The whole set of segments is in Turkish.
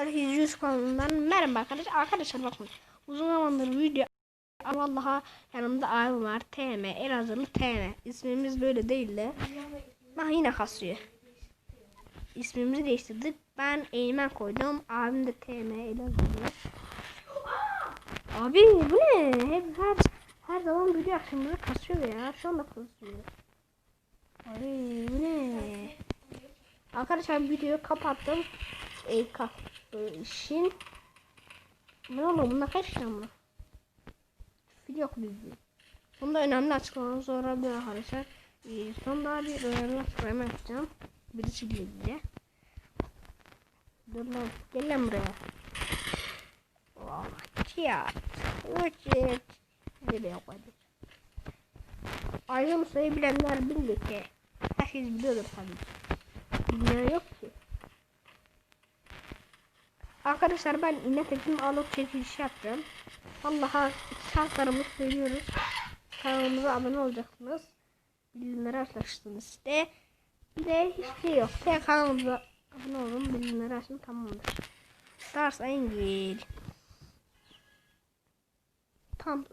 Herkese yüz kanalından merhaba arkadaşlar. Arkadaşlar bakın uzun zamandır video ama vallahi yanımda abim var. TM Elazığlı TM. İsmimiz böyle değil de. Bak yine kasıyor. İsmimizi değiştirdik. Ben Eymen koydum. Abim de TM Elazığlı. Abi bu ne? Hep her her zaman video akşamları kasıyor ya. Şu anda kasıyor. Abi bu ne? Arkadaşlar videoyu kapattım. E, kap, e, işin ne oğlum bunda kaç tane mı? Video video. Bunda önemli açıklamalar sonra bir arkadaşlar. E, sonunda bir önemli açıklama yapacağım. Birisi diye. Dur lan gel lan buraya. Oh. Uçet. Nereye koyduk? Ayrı Musa'yı bilenler bilir ki. Herkes biliyordur tabii ki. Yok. Arkadaşlar ben inek etim alıp çekilişi yapacağım. Allah'a şartlarımızı söylüyoruz. Kanalımıza abone olacaksınız. Bildirimleri açacaksınız işte. Bir de hiçbir şey yok. Tek kanalımıza abone olun. Bildirimleri açın tamamdır. Stars Engel. Tam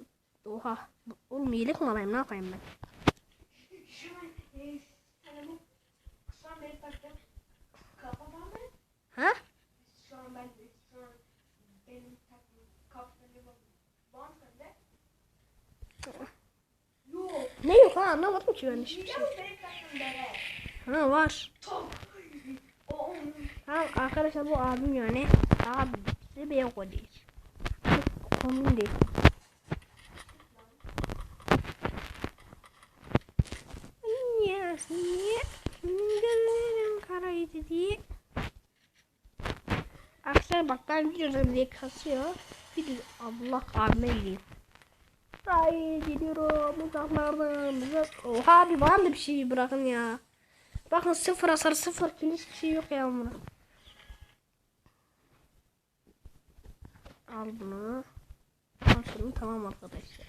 oha. Oğlum iyilik mi alayım ne yapayım ben? Şu an e, hani bu şu an benim takacağım kafama mı? Ha? Şu an ben şu an benim taktığım kafamda bant ne? Yok. Ne yok ha anlamadım ki ben hiçbir şey. Benim? Ha var. Tamam arkadaşlar bu abim yani. Abi size bir yok o değil. Kombin değil. Niye? Gözlerim karaydı diye. Arkadaşlar bak ben videoda diye kasıyor. Video Allah abime. Ay gidiyorum uzaklardan uzak. Oha abi bana da bir şey bırakın ya. Bakın sıfır hasar sıfır kill hiçbir şey yok ya buna. Al bunu. Al şunu tamam arkadaşlar.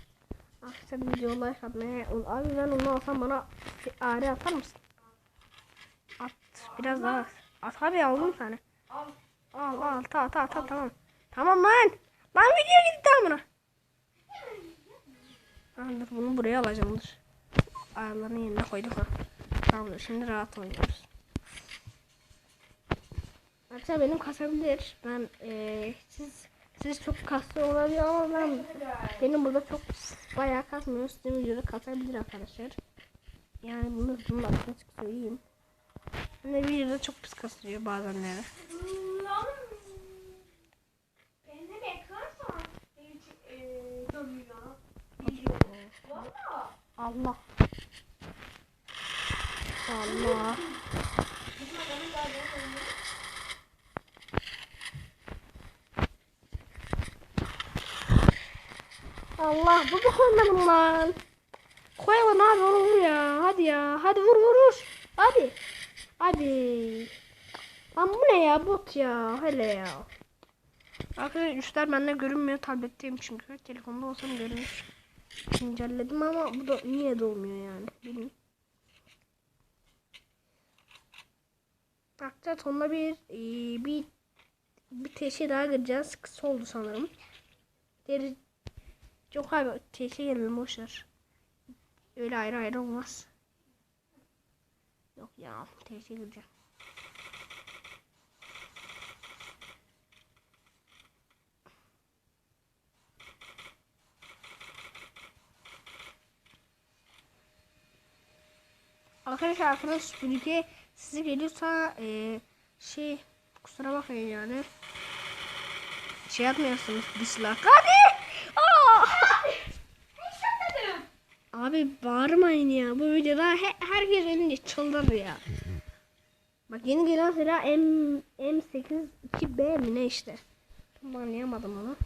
Arkadaşlar video like atmaya Abi ben onu alsam bana ağrı atar mısın? At. Biraz daha. At abi aldım sana. al. Al al ta ta ta tamam. Tamam lan. Lan video. Aa, dur bunu buraya alacağım dur. Ayarlarını yerine koydum ha. Tamamdır şimdi rahat oynuyoruz. Arkadaşlar benim kasabilir. Ben eee siz siz çok kaslı olabilir ama ben benim burada çok bayağı kasmıyor. Sizin videoda kasabilir arkadaşlar. Yani bunu bunu da açık söyleyeyim. De videoda çok pis kasıyor bazenleri. Lan. Beni beklersen hiç e, dönüyor. Video. Valla. Allah. Allah. Allah bu bu koymadım lan. Koyalım abi onu vur ya. Hadi ya. Hadi vur vur vur. Hadi. Hadi. Lan bu ne ya bot ya. Hele ya. Arkadaşlar üstler bende görünmüyor. Tabletteyim çünkü. Telefonda olsam görünür. Güncelledim ama bu da niye dolmuyor yani. Bilmiyorum. Arkadaşlar sonunda bir e, bir bir teşe daha gireceğiz. Kısa oldu sanırım. Deri Yok abi teşe gelelim boşver. Öyle ayrı ayrı olmaz. Yok ya teşe gireceğim. Arkadaşlar arkadaş süpürge size geliyorsa eee şey kusura bakmayın yani. Şey yapmıyorsunuz dislike. Hadi! Aa! Abi bağırmayın ya. Bu videoda he- herkes önünde çıldırır ya. Bak yeni gelen silah M M8 2B mi ne işte. Tam anlayamadım onu.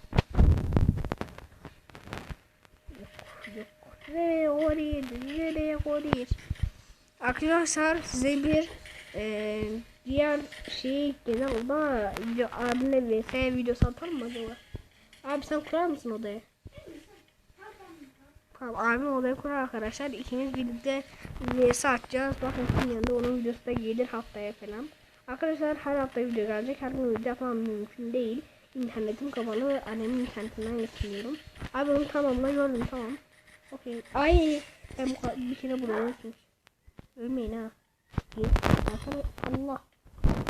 Yok yok. Nereye koyayım? Nereye koyayım? Arkadaşlar size bir eee diğer şey genel oda video abimle vs videosu atalım mı acaba? Abi sen kurar mısın odayı? Tamam abim odayı kurar arkadaşlar. İkimiz birlikte vs atacağız. Bakın şimdi yanında onun videosu da gelir haftaya falan. Arkadaşlar her hafta video gelecek. Her gün video yapmam mümkün değil. İnternetim kapalı. Annemin internetinden getiriyorum. Abi onu tamam lan gördüm tamam. Okey. Ay ben bir kere ölsün. Ölmeyin ha. Arkadaş Allah.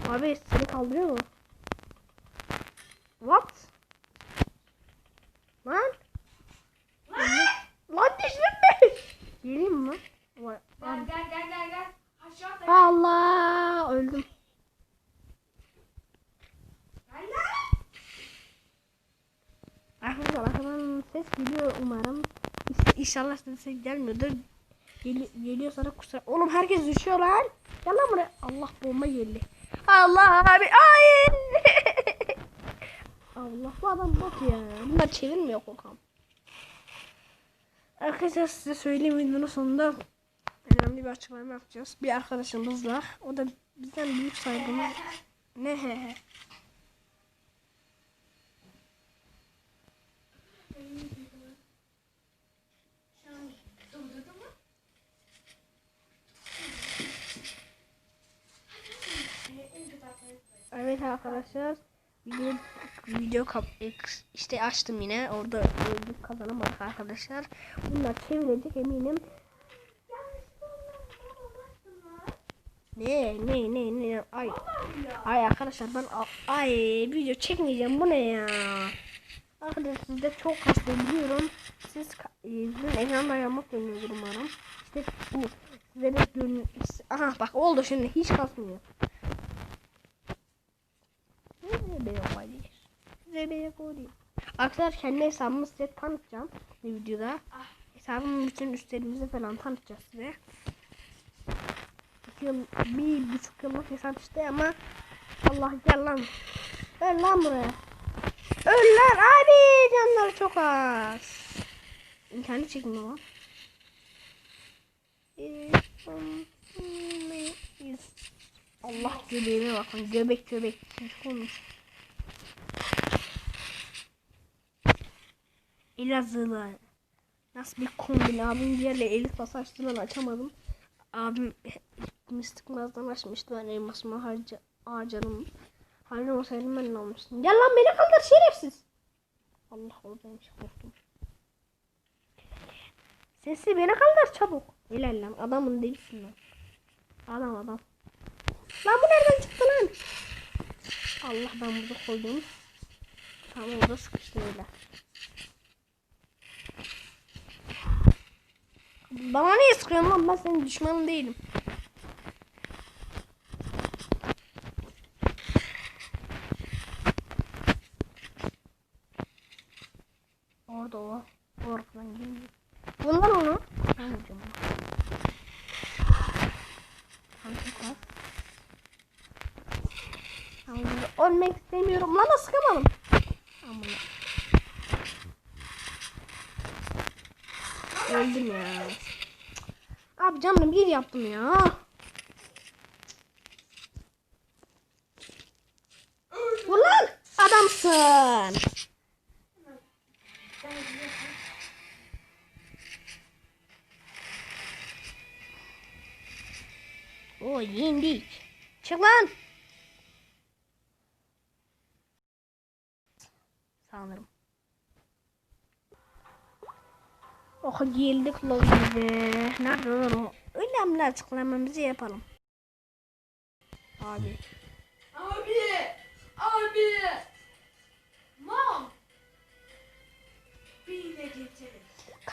Abi seni kaldırıyor mu? What? Lan? Lan düşürme. Geleyim mi? Gel gel gel gel gel. Aşağı da. Allah öldüm. Arkadaşlar arkadan ses geliyor umarım. İnş- İnşallah ses gelmiyordur. Gel geliyorsa da kusura. Oğlum herkes düşüyor lan. Gel lan buraya. Allah bomba geldi. Allah abi. Ay. Allah bu adam bot ya. Bunlar çevirmiyor kokam. Arkadaşlar size söyleyeyim videonun sonunda önemli bir açıklama yapacağız. Bir arkadaşımızla. O da bizden büyük saygımız. Ne he he. Şu an durdurdun mu? En kötü atmayı Evet arkadaşlar. Video, video işte açtım yine. Orada öldük kazanamadık arkadaşlar. Bunlar çevirecek eminim. Ne ne ne ne? Ay ay arkadaşlar ben ay video çekmeyeceğim. Bu ne ya? Arkadaşlar siz de çok hasta biliyorum. Siz e, sizin ekranda yamuk dönüyordur umarım. İşte bu. Size de dön aha bak oldu şimdi. Hiç kasmıyor Arkadaşlar kendi hesabımı size tanıtacağım bir videoda. Hesabımın bütün üstlerimizi falan tanıtacağız size. İki yıl, bir buçuk yıllık hesap işte ama Allah gel lan. Öl lan buraya. Öl lan abi canları çok az. İnternet çekmiyor lan. Allah göbeğime bakın göbek göbek olmuş. Elazığlı. Nasıl bir kombin abim diğerle elit basaçtığından açamadım. Abim mistik mağazadan açmıştı ben elmasımı harca harcadım. Harcamasaydım ben ne almıştım. Gel lan beni kaldır şerefsiz. Allah oradaymış korktum. Sesi beni kaldır çabuk. Helal lan adamın delisin lan. Adam adam. Lan bu nereden çıktı lan? Allah ben burada koydum. Tamam orada sıkıştı öyle. Bana niye sıkıyorsun lan ben senin düşmanın değilim. Orada o. Oradan geliyor. Bunlar onu. Ben vuracağım onu. Tamam, Ölmek istemiyorum. Lan nasıl sıkamadım? Aman. Öldüm ya. Abi canım bir yaptım ya. Ulan adamsın. O yendik. Çık lan. Sanırım. Oha geldik lol gibi. Nerede lan o? Önemli açıklamamızı yapalım. Abi. Abi! Abi!